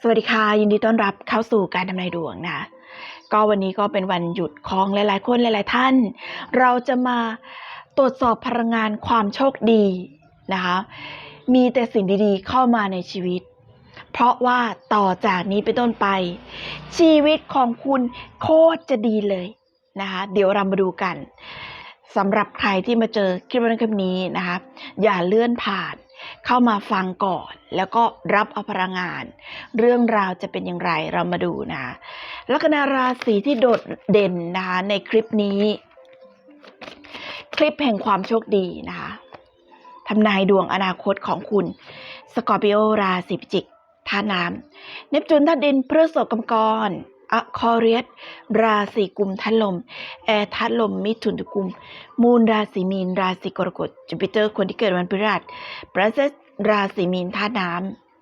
สวัสดีค่ะ ยินดีต้อนรับเข้าสู่การทำนายดวงนะก็วันนี้ก็เป็นวันหยุดของหลาย ๆ คนหลาย ๆ ท่าน เราจะมาตรวจสอบพลังงานความโชคดีนะคะมีแต่สิ่งดีๆ เข้ามาในชีวิต เพราะว่าต่อจากนี้เป็นต้นไป ชีวิตของคุณโคตรจะดีเลยนะคะเดี๋ยวเรามาดูกันสำหรับใครที่มาเจอคลิปวันคลิปนี้นะคะอย่าเลื่อนผ่าน เข้ามาฟังก่อน แล้วก็รับเอาพลังงาน เรื่องราวจะเป็นอย่างไรเรามาดูนะลัคนาราศีที่โดดเด่นนะคะในคลิปนี้ คลิปแห่งความโชคดีนะคะทำนายดวงอนาคตของคุณ สกอร์ปิโอราศีพิจิกท่าน้ำเนปจูนท่าดินพฤษภกมกร อะคอเรียสราศีกุมทัดลม แอร์ทัดลม มิถุนกุม มูนราศีมีน ราศีกรกฎจูปิเตอร์คนที่เกิดวันพฤหัสพระเสราศีมีนธาตุน้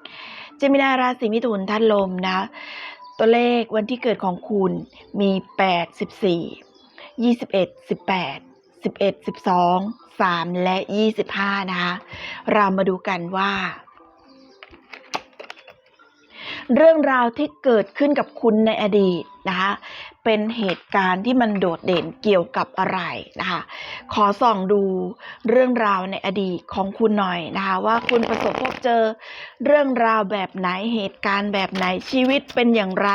ำเจมินาราศีมิถุนธาตุลมนะ ตัวเลขวันที่เกิดของคุณมี 8 14 21 18 11 12 3 และ 25 นะคะ เรามาดูกันว่า เรื่องราวที่เกิดขึ้นกับคุณในอดีตนะคะเป็นเหตุการณ์ที่มันโดดเด่นเกี่ยวกับอะไรนะคะขอส่องดูเรื่องราวในอดีตของคุณหน่อยนะคะว่าคุณประสบพบเจอเรื่องราวแบบไหนเหตุการณ์แบบไหนชีวิตเป็นอย่างไร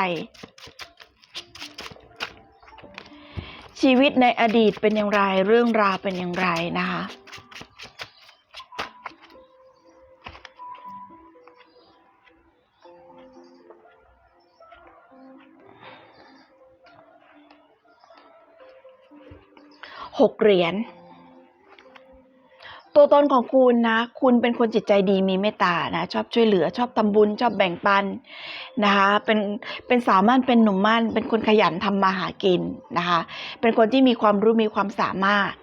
ชีวิตในอดีตเป็นอย่างไรเรื่องราวเป็นอย่างไรนะคะ หกเหรียญตัวตนของคุณนะ คุณเป็นคนจิตใจดีมีเมตตานะ ชอบช่วยเหลือ ชอบทำบุญ ชอบแบ่งปันนะคะเป็นเป็นสาวมั่นเป็นหนุ่มมั่น เป็นคนขยันทำมาหากินนะคะ เป็นคนที่มีความรู้มีความสามารถ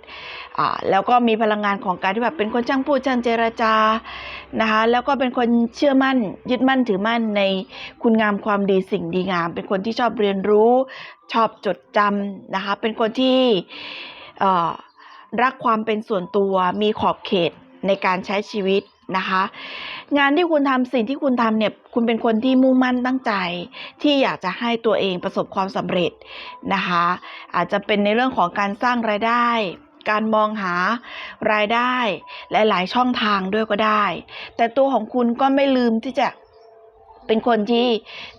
อ่าแล้วก็มีพลังงานของการที่แบบเป็นคนช่างพูดช่างเจรจานะคะแล้วก็เป็นคนเชื่อมั่น ยึดมั่นถือมั่นในคุณงามความดีสิ่งดีงาม เป็นคนที่ชอบเรียนรู้ ชอบจดจำนะคะเป็นคนที่ รักความเป็นส่วนตัวมีขอบเขตในการใช้ชีวิตนะคะ งานที่คุณทำสิ่งที่คุณทำเนี่ยคุณเป็นคนที่มุ่งมั่นตั้งใจ ที่อยากจะให้ตัวเองประสบความสำเร็จนะคะ อาจจะเป็นในเรื่องของการสร้างรายได้ การมองหารายได้หลาย ๆ ช่องทางด้วยก็ได้ แต่ตัวของคุณก็ไม่ลืมที่จะเป็นคนที่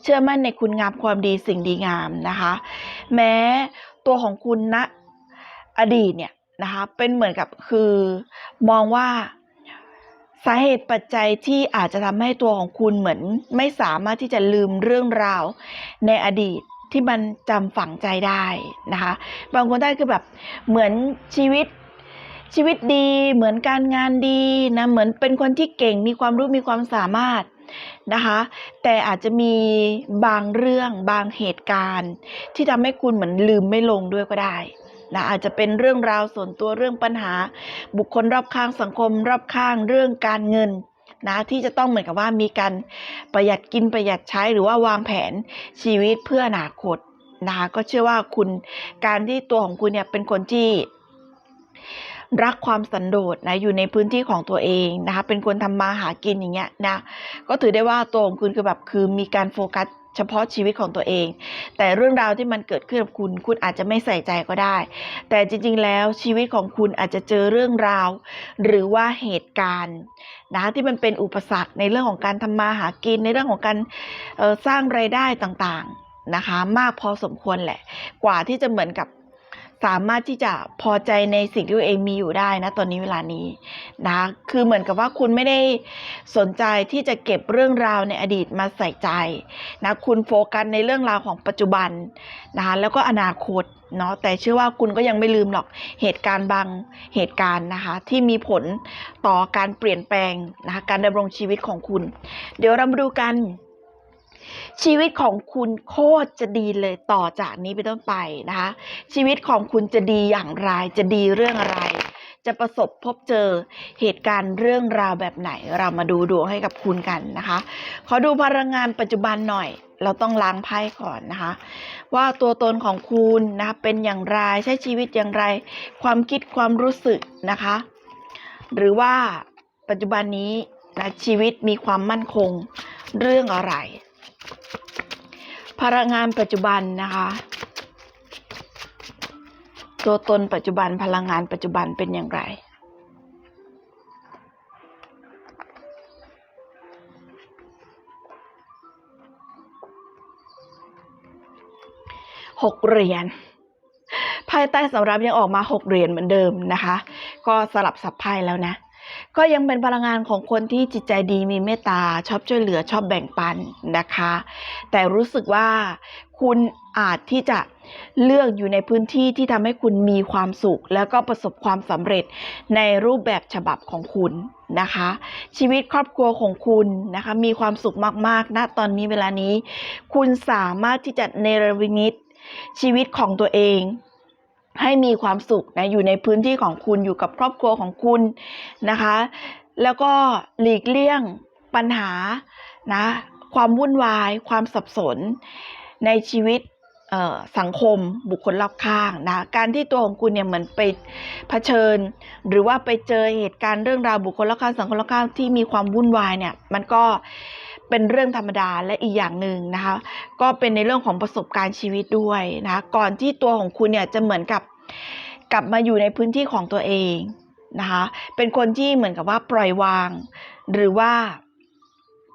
เชื่อมั่นในคุณงามความดีสิ่งดีงามนะคะ แม้ตัวของคุณณ อดีตเนี่ยนะคะเป็นเหมือนกับคือมองว่าสาเหตุปัจจัยที่อาจจะทำให้ตัวของคุณเหมือน ไม่สามารถที่จะลืมเรื่องราวในอดีตที่มันจำฝังใจได้นะคะ บางคนได้คือแบบเหมือนชีวิตชีวิตดีเหมือนการงานดีนะเหมือนเป็นคนที่เก่งมีความรู้มีความสามารถนะคะ แต่อาจจะมีบางเรื่องบางเหตุการณ์ ที่ทำให้คุณเหมือนลืมไม่ลงด้วยก็ได้ นะอาจจะเป็นเรื่องราวส่วนตัวเรื่องปัญหา บุคคลรอบข้างสังคม รอบข้างเรื่องการเงินนะที่จะต้องเหมือนกับว่ามีการประหยัดกินประหยัดใช้หรือว่าวางแผนชีวิตเพื่ออนาคตนะคะก็เชื่อว่าคุณการที่ตัวของคุณเนี่ยเป็นคนที่รักความสันโดษนะอยู่ในพื้นที่ของตัวเองนะคะเป็นคนทำมาหากินอย่างเงี้ยนะก็ถือได้ว่าตัวของคุณคือแบบคือมีการโฟกัส เฉพาะชีวิตของตัวเอง แต่เรื่องราวที่มันเกิดขึ้นกับคุณ คุณอาจจะไม่ใส่ใจก็ได้ แต่จริง ๆ แล้วชีวิตของคุณอาจจะเจอเรื่องราว หรือว่าเหตุการณ์นะที่มันเป็นอุปสรรคในเรื่องของการทำมาหากินในเรื่องของการสร้างไรายได้ต่างๆนะคะ มากพอสมควรแหละ กว่าที่จะเหมือนกับ สามารถที่จะพอใจในสิ่งที่ตัวเองมีอยู่ได้นะตอนนี้เวลานี้นะคือเหมือนกับว่าคุณไม่ได้สนใจที่จะเก็บเรื่องราวในอดีตมาใส่ใจนะคุณโฟกัสในเรื่องราวของปัจจุบันนะคะแล้วก็อนาคตเนาะแต่เชื่อว่าคุณก็ยังไม่ลืมหรอกเหตุการณ์บางเหตุการณ์นะคะที่มีผลต่อการเปลี่ยนแปลงนะคะการดำรงชีวิตของคุณ เดี๋ยวเรามาดูกัน ชีวิตของคุณโคตรจะดีเลยต่อจากนี้เป็นต้นไปนะคะ ชีวิตของคุณจะดีอย่างไรจะดีเรื่องอะไร จะประสบพบเจอเหตุการณ์เรื่องราวแบบไหนเรามาดูดวงให้กับคุณกันนะคะ ขอดูพลังงานปัจจุบันหน่อยเราต้องล้างไพ่ก่อนนะคะ ว่าตัวตนของคุณนะคะเป็นอย่างไรใช้ชีวิตอย่างไร ความคิดความรู้สึกนะคะ หรือว่าปัจจุบันนี้นะชีวิตมีความมั่นคงเรื่องอะไร พลังงานปัจจุบันนะคะ ตัวตนปัจจุบันพลังงานปัจจุบันเป็นอย่างไร หกเหรียญไพ่ใต้สำรับยังออกมาหกเหรียญเหมือนเดิมนะคะ ก็สลับสับไพ่แล้วนะ ก็ยังเป็นพลังงานของคนที่จิตใจดีมีเมตตาชอบช่วยเหลือชอบแบ่งปันนะคะ แต่รู้สึกว่าคุณอาจที่จะเลือกอยู่ในพื้นที่ที่ทำให้คุณมีความสุข แล้วก็ประสบความสำเร็จในรูปแบบฉบับของคุณนะคะ ชีวิตครอบครัวของคุณนะคะ มีความสุขมากๆณตอนนี้เวลานี้ คุณสามารถที่จะเนรวินิตชีวิตของตัวเอง ให้มีความสุขนะอยู่ในพื้นที่ของคุณอยู่กับครอบครัวของคุณนะคะ แล้วก็หลีกเลี่ยงปัญหานะความวุ่นวาย ความสับสนในชีวิตสังคมบุคคลรอบข้างนะการที่ตัวของคุณเนี่ยเหมือนไปเผชิญ หรือว่าไปเจอเหตุการณ์เรื่องราวบุคคลรอบข้างสังคมรอบข้างที่มีความวุ่นวายเนี่ยมันก็ เป็นเรื่องธรรมดาและอีกอย่างหนึ่งนะคะ ก็เป็นในเรื่องของประสบการณ์ชีวิตด้วยนะก่อนที่ตัวของคุณเนี่ยจะเหมือนกับกลับมาอยู่ในพื้นที่ของตัวเองนะคะเป็นคนที่เหมือนกับว่าปล่อยวาง หรือว่า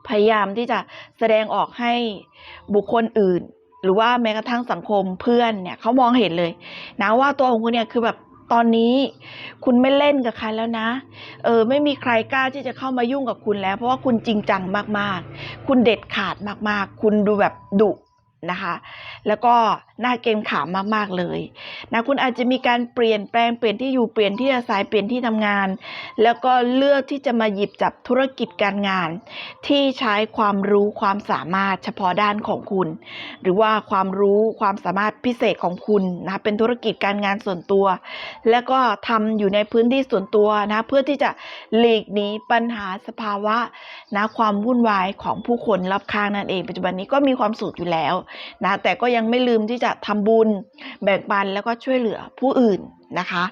พยายามที่จะแสดงออกให้บุคคลอื่น หรือว่าแม้กระทั่งสังคมเพื่อนเนี่ยเขามองเห็นเลยนะว่าตัวของคุณเนี่ยคือแบบ ตอนนี้คุณไม่เล่นกับใครแล้วนะ เออไม่มีใครกล้าที่จะเข้ามายุ่งกับคุณแล้ว เพราะว่าคุณจริงจังมากๆ คุณเด็ดขาดมากๆ คุณดูแบบดุนะคะ แล้วก็ น่าเกรงขามมากๆเลยนะคุณอาจจะมีการเปลี่ยนแปลงเปลี่ยนที่อยู่เปลี่ยนที่อาศัยเปลี่ยนที่ทำงาน แล้วก็เลือกที่จะมาหยิบจับธุรกิจการงาน ที่ใช้ความรู้ความสามารถเฉพาะด้านของคุณ หรือว่าความรู้ความสามารถพิเศษของคุณนะเป็นธุรกิจการงานส่วนตัว แล้วก็ทำอยู่ในพื้นที่ส่วนตัวนะเพื่อที่จะหลีกหนีปัญหาสภาวะนะความวุ่นวายของผู้คนรอบข้างนั่นเองปัจจุบันนี้ก็มีความสุขอยู่แล้วนะแต่ก็ยังไม่ลืมที่จะทำบุญ แบ่งปันแล้วก็ช่วยเหลือผู้อื่นนะคะ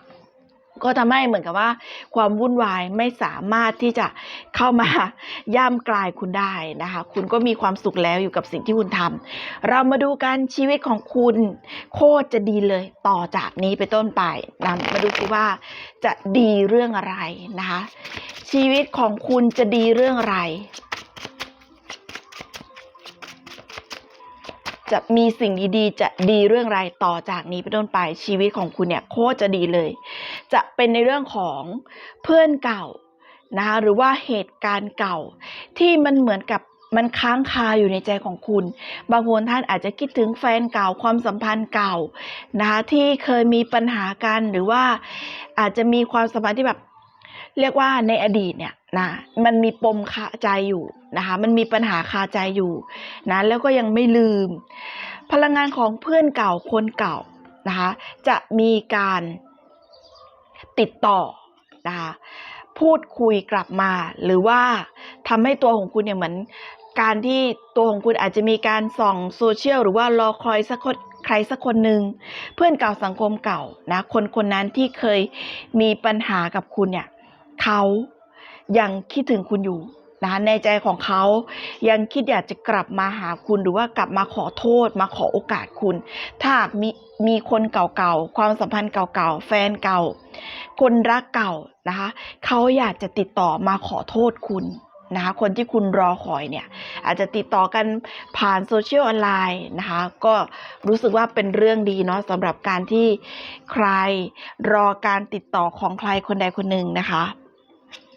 ก็ทำให้เหมือนกับว่า ความวุ่นวายไม่สามารถที่จะเข้ามาย่ำกลายคุณได้นะคะ คุณก็มีความสุขแล้วอยู่กับสิ่งที่คุณทำเรามาดูกันชีวิตของคุณโคตรจะดีเลยต่อจากนี้ไปต้นไปนะมาดูสิว่าจะดีเรื่องอะไรนะคะ ชีวิตของคุณจะดีเรื่องอะไร จะมีสิ่งดีๆ จะดีเรื่องอะไรต่อจากนี้ไปต้นไปชีวิตของคุณเนี่ยโคตรจะดีเลย จะเป็นในเรื่องของเพื่อนเก่านะคะหรือว่าเหตุการณ์เก่า ที่มันเหมือนกับมันค้างคาอยู่ในใจของคุณ บางคนท่านอาจจะคิดถึงแฟนเก่าความสัมพันธ์เก่านะคะที่เคยมีปัญหากันหรือว่าอาจจะมีความสัมพันธ์ที่แบบ เรียกว่าในอดีตเนี่ยนะมันมีปมคาใจอยู่นะคะมันมีปัญหาคาใจอยู่นะแล้วก็ยังไม่ลืม พลังงานของเพื่อนเก่าคนเก่านะคะจะมีการติดต่อนะคะพูดคุยกลับมา หรือว่าทำให้ตัวของคุณเนี่ยเหมือนการที่ตัวของคุณอาจจะมีการส่องโซเชียลหรือว่ารอคอยสักคนใครสักคนหนึ่งเพื่อนเก่าสังคมเก่านะคนคนนั้นที่เคยมีปัญหากับคุณเนี่ย เขายังคิดถึงคุณอยู่นะในใจของเขายังคิดอยากจะกลับมาหาคุณหรือว่ากลับมาขอโทษมาขอโอกาสคุณ ถ้าหากมีมีคนเก่าๆ ความสัมพันธ์เก่าๆ แฟนเก่า คนรักเก่านะคะเขาอยากจะติดต่อมาขอโทษคุณนะคะคนที่คุณรอคอยเนี่ยอาจจะติดต่อกันผ่านโซเชียลออนไลน์นะคะก็รู้สึกว่าเป็นเรื่องดีเนาะสำหรับการที่ใครรอการติดต่อของใครคนใดคนหนึ่งนะคะ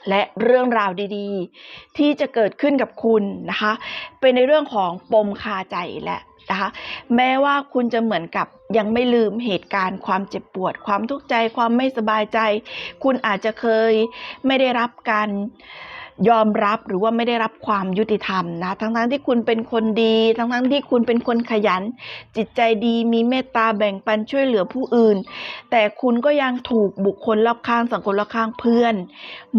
และเรื่องราวดีๆ ที่จะเกิดขึ้นกับคุณนะคะ เป็นในเรื่องของปมคาใจแหละนะคะแม้ว่าคุณจะเหมือนกับยังไม่ลืมเหตุการณ์ความเจ็บปวด ความทุกข์ใจความไม่สบายใจ คุณอาจจะเคยไม่ได้รับการ ยอมรับหรือว่าไม่ได้รับความยุติธรรมนะทั้งๆทที่คุณเป็นคนดี ทั้งๆที่คุณเป็นคนขยัน จิตใจดีมีเมตตาแบ่งปันช่วยเหลือผู้อื่น แต่คุณก็ยังถูกบุคคลรอบข้างสังคมรอบข้างเพื่อน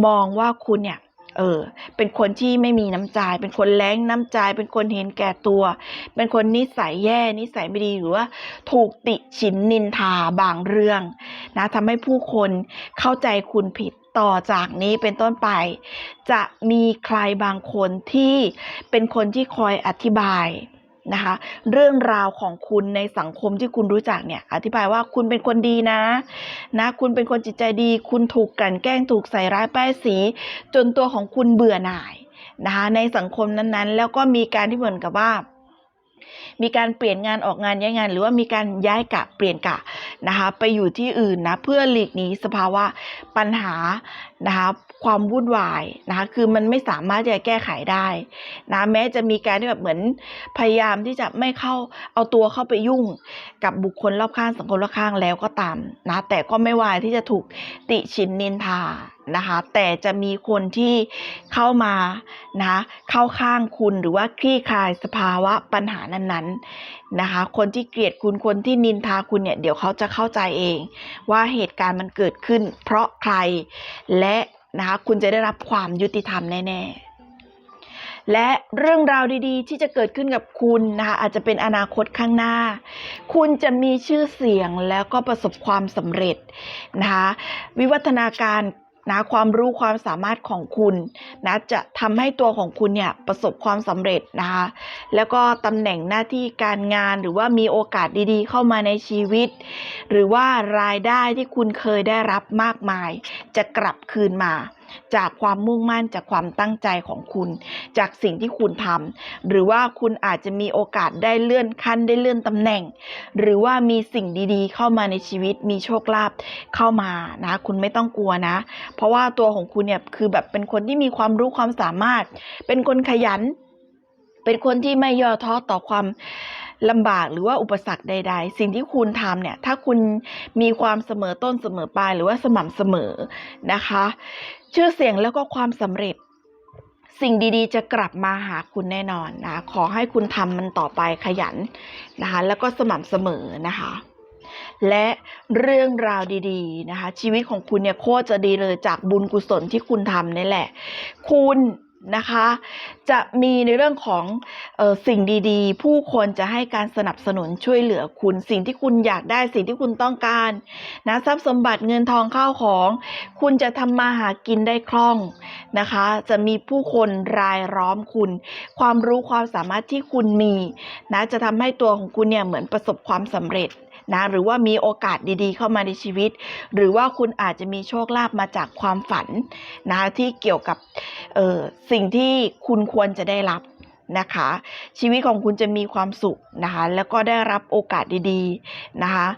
มองว่าคุณเนี่ยเออเป็นคนที่ไม่มีน้ำใจ เป็นคนแรงน้ำใจ เป็นคนเห็นแก่ตัว เป็นคนนิสัยแย่นิสัยไม่ดีหรือว่าถูกติฉินนินทาบางเรื่องนะทำให้ผู้คนเข้าใจคุณผิด ต่อจากนี้เป็นต้นไป จะมีใครบางคนที่เป็นคนที่คอยอธิบายนะคะเรื่องราวของคุณในสังคมที่คุณรู้จักเนี่ยอธิบายว่าคุณเป็นคนดีนะนะคุณเป็นคนจิตใจดี คุณถูกกลั่นแกล้งถูกใส่ร้ายป้ายสี จนตัวของคุณเบื่อหน่ายนะคะในสังคมนั้นๆ แล้วก็มีการที่เหมือนกับว่า มีการเปลี่ยนงานออกงานย้ายงาน หรือว่ามีการย้ายกะเปลี่ยนกะนะคะไปอยู่ที่อื่นนะเพื่อหลีกหนีสภาวะปัญหานะคะความวุ่นวายนะคะคือมันไม่สามารถจะแก้ไขได้นะแม้จะมีการที่แบบเหมือนพยายามที่จะไม่เข้าเอาตัวเข้าไปยุ่งกับบุคคลรอบข้างสังคมรอบข้างแล้วก็ตามนะแต่ก็ไม่วายที่จะถูกติชินนินทานะคะแต่จะมีคนที่เข้ามานะคะเข้าข้างคุณหรือว่าคลี่คลายสภาวะปัญหานั้นๆ นะคะ คนที่เกลียดคุณคนที่นินทาคุณเนี่ยเดี๋ยวเขาจะเข้าใจเอง ว่าเหตุการณ์มันเกิดขึ้น เพราะใครและนะคะคุณจะได้รับความยุติธรรมแน่ๆ และเรื่องราวดีๆ ที่จะเกิดขึ้นกับคุณนะคะอาจจะเป็นอนาคตข้างหน้า คุณจะมีชื่อเสียงแล้วก็ประสบความสำเร็จนะคะวิวัฒนาการ นะความรู้ความสามารถของคุณนะจะทำให้ตัวของคุณเนี่ยประสบความสำเร็จนะคะแล้วก็ตำแหน่งหน้าที่การงานหรือว่ามีโอกาสดีๆ เข้ามาในชีวิต หรือว่ารายได้ที่คุณเคยได้รับมากมาย จะกลับคืนมา จากความมุ่งมั่นจากความตั้งใจของคุณ จากสิ่งที่คุณทำหรือว่าคุณอาจจะมีโอกาสได้เลื่อนขั้นได้เลื่อนตำแหน่ง หรือว่ามีสิ่งดีๆ เข้ามาในชีวิตมีโชคลาภเข้ามานะ คุณไม่ต้องกลัวนะ เพราะว่าตัวของคุณเนี่ยคือแบบเป็นคนที่มีความรู้ความสามารถ เป็นคนขยัน เป็นคนที่ไม่ย่อท้อต่อความลำบากหรือว่าอุปสรรคใด ๆ สิ่งที่คุณทำเนี่ย ถ้าคุณมีความเสมอต้นเสมอปลายหรือว่าสม่ำเสมอนะคะ ชื่อเสียงแล้วก็ความสำเร็จ สิ่งดีๆ จะกลับมาหาคุณแน่นอนนะขอให้คุณทำมันต่อไปขยันนะคะแล้วก็สม่ำเสมอนะคะ และเรื่องราวดีๆนะคะ ชีวิตของคุณเนี่ยโคตรจะดีเลยจากบุญกุศลที่คุณทำนี่แหละ คุณ นะคะ จะมีในเรื่องของออสิ่งดีๆ ผู้คนจะให้การสนับสนุนช่วยเหลือคุณ สิ่งที่คุณอยากได้สิ่งที่คุณต้องการนะทรัพย์สมบัติเงินทองข้าวของ คุณจะทำมาหากินได้คล่องนะคะ จะมีผู้คนรายล้อมคุณ ความรู้ความสามารถที่คุณมีนะจะทำให้ตัวของคุณเนี่ยเหมือนประสบความสำเร็จ นะหรือว่ามีโอกาสดีๆ เข้ามาในชีวิต หรือว่าคุณอาจจะมีโชคลาภมาจากความฝันนะที่เกี่ยวกับสิ่งที่คุณควรจะได้รับนะคะ ชีวิตของคุณจะมีความสุขนะคะ แล้วก็ได้รับโอกาสดีๆนะคะ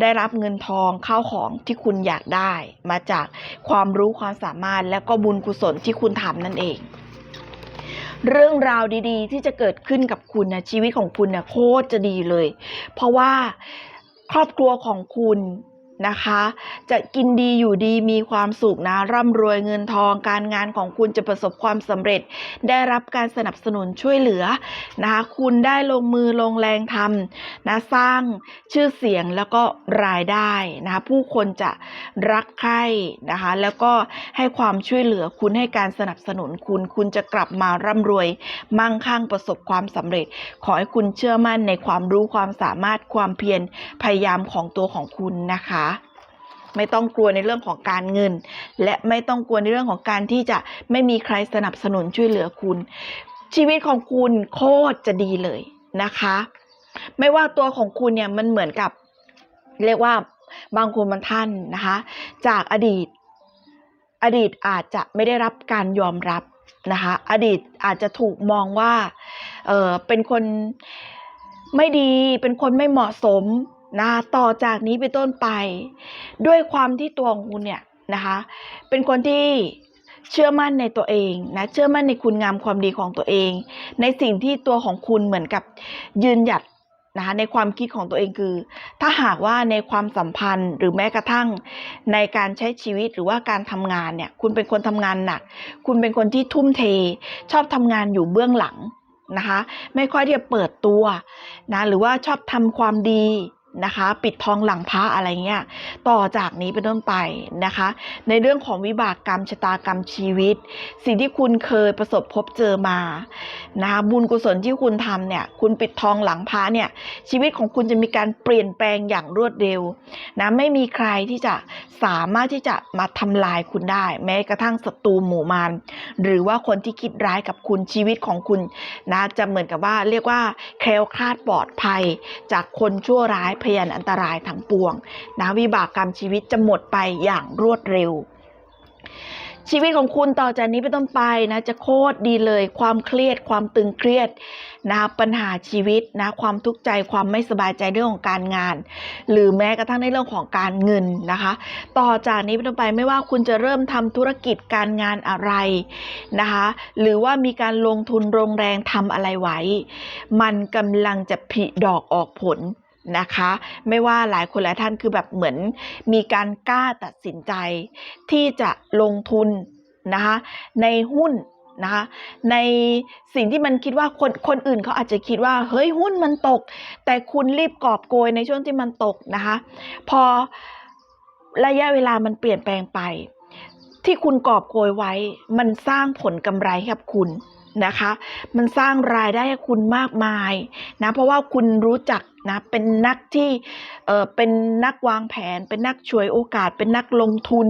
ได้รับเงินทองข้าวของที่คุณอยากได้ มาจากความรู้ความสามารถและก็บุญกุศลที่คุณทำนั่นเองเรื่องราวดีๆ ที่จะเกิดขึ้นกับคุณนะชีวิตของคุณนะโคตรจะดีเลย เพราะว่า ครอบครัวของคุณ นะคะ จะกินดีอยู่ดีมีความสุขนะร่ำรวยเงินทอง การงานของคุณจะประสบความสำเร็จ ได้รับการสนับสนุนช่วยเหลือนะคะคุณได้ลงมือลงแรงทำนะสร้างชื่อเสียงแล้วก็รายได้นะคะผู้คนจะรักใคร่นะคะแล้วก็ให้ความช่วยเหลือคุณให้การสนับสนุนคุณคุณจะกลับมาร่ำรวย มั่งคั่งประสบความสำเร็จ ขอให้คุณเชื่อมั่นในความรู้ความสามารถความเพียรพยายามของตัวของคุณนะคะ ไม่ต้องกลัวในเรื่องของการเงิน และไม่ต้องกลัวในเรื่องของการที่จะไม่มีใครสนับสนุนช่วยเหลือคุณ ชีวิตของคุณโคตรจะดีเลยนะคะ ไม่ว่าตัวของคุณเนี่ยมันเหมือนกับ เรียกว่าบางคนบางท่านนะคะ จากอดีต อดีตอาจจะไม่ได้รับการยอมรับนะคะอดีตอาจจะถูกมองว่าเออเป็นคนไม่ดีเป็นคนไม่เหมาะสม นะต่อจากนี้เป็นต้นไป ด้วยความที่ตัวของคุณเนี่ยนะคะเป็นคนที่เชื่อมั่นในตัวเองนะเชื่อมั่นในคุณงามความดีของตัวเอง ในสิ่งที่ตัวของคุณเหมือนกับยืนหยัดนะคะในความคิดของตัวเองคือ ถ้าหากว่าในความสัมพันธ์หรือแม้กระทั่งในการใช้ชีวิตหรือว่าการทำงานเนี่ยคุณเป็นคนทำงานหนัก คุณเป็นคนที่ทุ่มเท ชอบทำงานอยู่เบื้องหลังนะคะไม่ค่อยที่จะเปิดตัวนะหรือว่าชอบทำความดี นะคะ ปิดทองหลังพระอะไรเงี้ยต่อจากนี้เป็นต้นไปนะคะ ในเรื่องของวิบากกรรมชะตากรรมชีวิต สิ่งที่คุณเคยประสบพบเจอมานะคะบุญกุศลที่คุณทำเนี่ยคุณปิดทองหลังพระเนี่ยชีวิตของคุณจะมีการเปลี่ยนแปลงอย่างรวดเร็วนะไม่มีใครที่จะสามารถที่จะมาทำลายคุณได้ แม้กระทั่งศัตรูหมู่มารหรือว่าคนที่คิดร้ายกับคุณชีวิตของคุณนะจะเหมือนกับว่าเรียกว่าแคล้วคลาดปลอดภัยจากคนชั่วร้ายพยานอันตรายทั้งปวงนะวิบากกรรมชีวิตจะหมดไปอย่างรวดเร็ว ชีวิตของคุณต่อจากนี้เป็นต้นไปนะจะโคตรดีเลย ความเครียดความตึงเครียดนะปัญหาชีวิตนะความทุกข์ใจความไม่สบายใจเรื่องของการงาน หรือแม้กระทั่งในเรื่องของการเงินนะคะ ต่อจากนี้เป็นต้นไปไม่ว่าคุณจะเริ่มทำธุรกิจการงานอะไรนะคะหรือว่ามีการลงทุนโรงแรงทำอะไรไว้ มันกำลังจะผลิดอกออกผล นะคะ ไม่ว่าหลายคนหลายท่านคือแบบเหมือนมีการกล้าตัดสินใจ ที่จะลงทุนนะคะในหุ้นนะคะในสิ่งที่มันคิดว่าคนคนอื่นเขาอาจจะคิดว่าเฮ้ยหุ้นมันตก แต่คุณรีบกอบโกยในช่วงที่มันตกนะคะพอระยะเวลามันเปลี่ยนแปลงไป ที่คุณกอบโกยไว้ มันสร้างผลกำไรให้กับคุณ นะคะ มันสร้างรายได้ให้คุณมากมายนะเพราะว่าคุณรู้จักนะเป็นนักที่เออเป็นนักวางแผน เป็นนักช่วยโอกาส เป็นนักลงทุน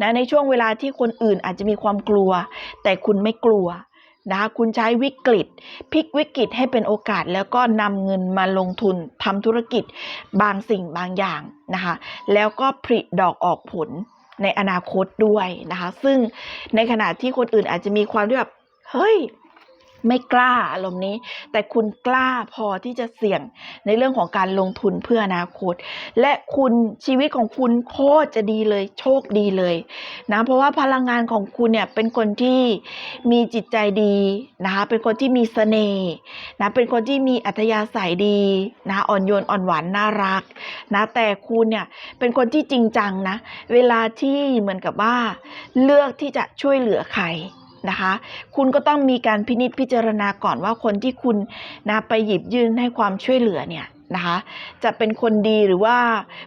นะในช่วงเวลาที่คนอื่นอาจจะมีความกลัว แต่คุณไม่กลัวนะคะคุณใช้วิกฤตพลิกวิกฤตให้เป็นโอกาส แล้วก็นำเงินมาลงทุนทำธุรกิจบางสิ่งบางอย่างนะคะแล้วก็ผลิดอกออกผลในอนาคตด้วยนะคะ ซึ่งในขณะที่คนอื่นอาจจะมีความที่แบบเฮ้ย ไม่กล้าอารมณ์นี้ แต่คุณกล้าพอที่จะเสี่ยงในเรื่องของการลงทุนเพื่ออนาคต และคุณชีวิตของคุณโคตรจะดีเลย โชคดีเลยนะเพราะว่าพลังงานของคุณเนี่ยเป็นคนที่มีจิตใจดีนะคะเป็นคนที่มีเสน่ห์นะเป็นคนที่มีอัธยาศัยดีนะอ่อนโยนอ่อนหวานน่ารักนะแต่คุณเนี่ยเป็นคนที่จริงจังนะเวลาที่เหมือนกับว่า เลือกที่จะช่วยเหลือใคร นะคะ คุณก็ต้องมีการพินิจพิจารณาก่อนว่าคนที่คุณนะไปหยิบยื่นให้ความช่วยเหลือเนี่ยนะคะจะเป็นคนดีหรือว่า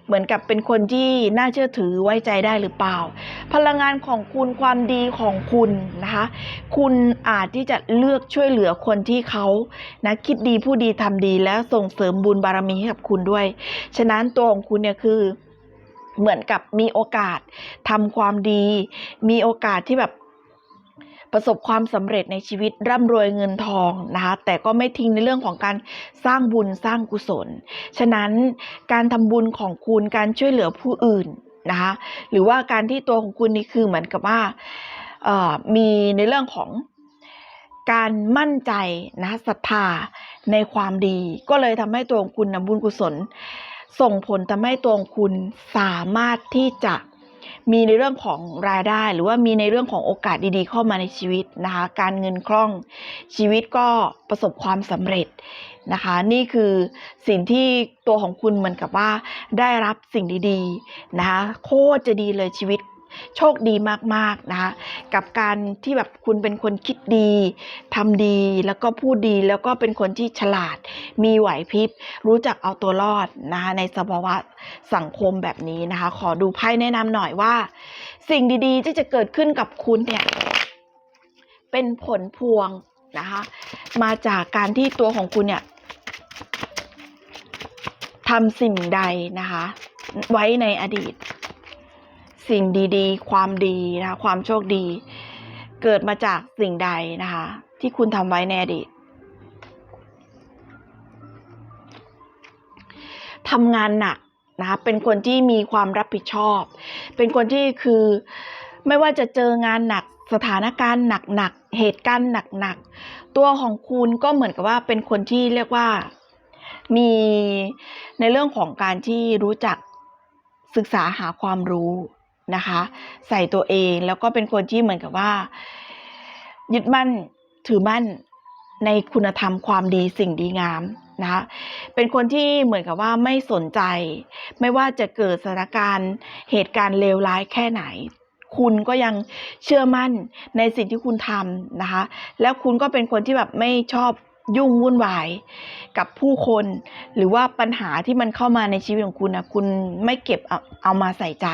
เหมือนกับเป็นคนที่น่าเชื่อถือไว้ใจได้หรือเปล่า พลังงานของคุณความดีของคุณนะคะคุณอาจที่จะเลือกช่วยเหลือคนที่เขานะคิดดีผู้ดีทำดีแล้วส่งเสริมบุญบารมีให้กับคุณด้วย ฉะนั้นตัวของคุณเนี่ยคือเหมือนกับมีโอกาสทำความดี มีโอกาสที่แบบ ประสบความสำเร็จในชีวิตร่ำรวยเงินทองนะคะแต่ก็ไม่ทิ้งในเรื่องของการสร้างบุญสร้างกุศล ฉะนั้นการทำบุญของคุณการช่วยเหลือผู้อื่นนะคะหรือว่าการที่ตัวของคุณนี่คือเหมือนกับว่ามีในเรื่องของการมั่นใจนะศรัทธาในความดี ก็เลยทำให้ตัวของคุณนำบุญกุศล ส่งผลทำให้ตัวของคุณสามารถที่จะ มีในเรื่องของรายได้ หรือว่ามีในเรื่องของโอกาสดีๆ เข้ามาในชีวิตนะคะ การเงินคล่องชีวิตก็ประสบความสำเร็จนะคะ นี่คือสิ่งที่ตัวของคุณเหมือนกับว่าได้รับสิ่งดีๆนะคะโคตรจะดีเลยชีวิต โชคดีมากๆนะคะกับการที่แบบคุณเป็นคนคิดดีทำดีแล้วก็พูดดีแล้วก็เป็นคนที่ฉลาด มีไหวพริบ รู้จักเอาตัวรอดนะคะในสภาวะสังคมแบบนี้นะคะ ขอดูไพ่แนะนำหน่อยว่า สิ่งดีๆ ที่จะเกิดขึ้นกับคุณเนี่ยเป็นผลพวงนะคะมาจากการที่ตัวของคุณเนี่ยทำสิ่งใดนะคะ ไว้ในอดีต สิ่งดีๆ ความดีนะคะความโชคดี เกิดมาจากสิ่งใดนะคะ ที่คุณทำไว้ในอดีตทำงานหนักนะคะเป็นคนที่มีความรับผิดชอบ เป็นคนที่คือไม่ว่าจะเจองานหนักสถานการณ์หนักๆเหตุการณ์หนักๆตัวของคุณก็เหมือนกับว่าเป็นคนที่เรียกว่ามีในเรื่องของการที่รู้จักศึกษาหาความรู้ นะคะ ใส่ตัวเองแล้วก็เป็นคนที่เหมือนกับว่า ยึดมั่นถือมั่นในคุณธรรมความดีสิ่งดีงามนะคะเป็นคนที่เหมือนกับว่าไม่สนใจ ไม่ว่าจะเกิดสถานการณ์เหตุการณ์เลวร้ายแค่ไหน คุณก็ยังเชื่อมั่นในสิ่งที่คุณทำนะคะ แล้วคุณก็เป็นคนที่แบบไม่ชอบ ยุ่งวุ่นวายกับผู้คน หรือว่าปัญหาที่มันเข้ามาในชีวิตของคุณนะคุณไม่เก็บเอาเอามาใส่ใจ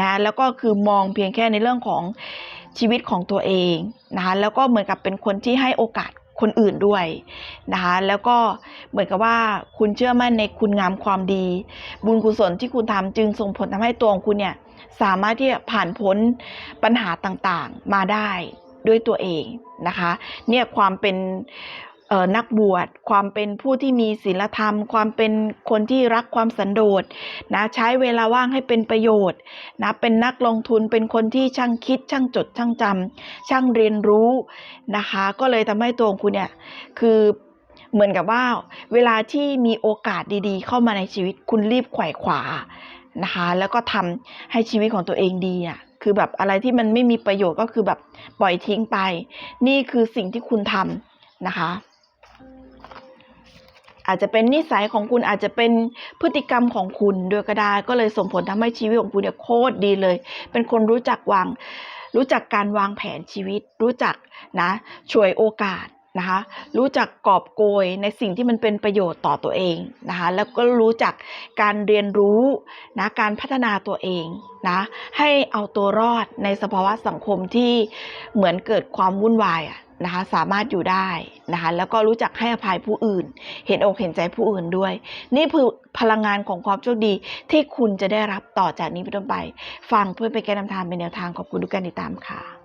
นะแล้วก็คือมองเพียงแค่ในเรื่องของชีวิตของตัวเองนะคะแล้วก็เหมือนกับเป็นคนที่ให้โอกาสคนอื่นด้วยนะคะแล้วก็เหมือนกับว่าคุณเชื่อมั่นในคุณงามความดี บุญกุศลที่คุณทำจึงส่งผลทำให้ตัวของคุณเนี่ยสามารถที่จะผ่านพ้นปัญหาต่างๆมาได้ด้วยตัวเองนะคะเนี่ยความเป็น นักบวชความเป็นผู้ที่มีศีลธรรม ความเป็นคนที่รักความสันโดษนะใช้เวลาว่างให้เป็นประโยชน์นะเป็นนักลงทุนเป็นคนที่ช่างคิด ช่างจด ช่างจำช่างเรียนรู้นะคะ ก็เลยทำให้ตัวคุณเนี่ยคือเหมือนกับว่า เวลาที่มีโอกาสดีๆ เข้ามาในชีวิตคุณรีบไขว่ขวานะคะ แล้วก็ทำให้ชีวิตของตัวเองดีอะคือแบบอะไรที่มันไม่มีประโยชน์ก็คือแบบปล่อยทิ้งไป นี่คือสิ่งที่คุณทำนะคะ อาจจะเป็นนิสัยของคุณอาจจะเป็นพฤติกรรมของคุณด้วยก็ได้ก็เลยส่งผลทำให้ชีวิตของคุณเนี่ยโคตรดีเลย เป็นคนรู้จักวาง รู้จักการวางแผนชีวิต รู้จักนะช่วยโอกาสนะคะรู้จักกอบโกยในสิ่งที่มันเป็นประโยชน์ต่อตัวเองนะคะแล้วก็รู้จักการเรียนรู้นะการพัฒนาตัวเองนะให้เอาตัวรอดในสภาวะสังคมที่เหมือนเกิดความวุ่นวายอะ นะคะสามารถอยู่ได้นะคะแล้วก็รู้จักให้อภัยผู้อื่น เห็นอกเห็นใจผู้อื่นด้วย นี่คือพลังงานของความโชคดีที่คุณจะได้รับต่อจากนี้เป็นต้นไป ฟังเพื่อไปแก้นำทางเป็นแนวทางขอบคุณทุกการติดตามค่ะ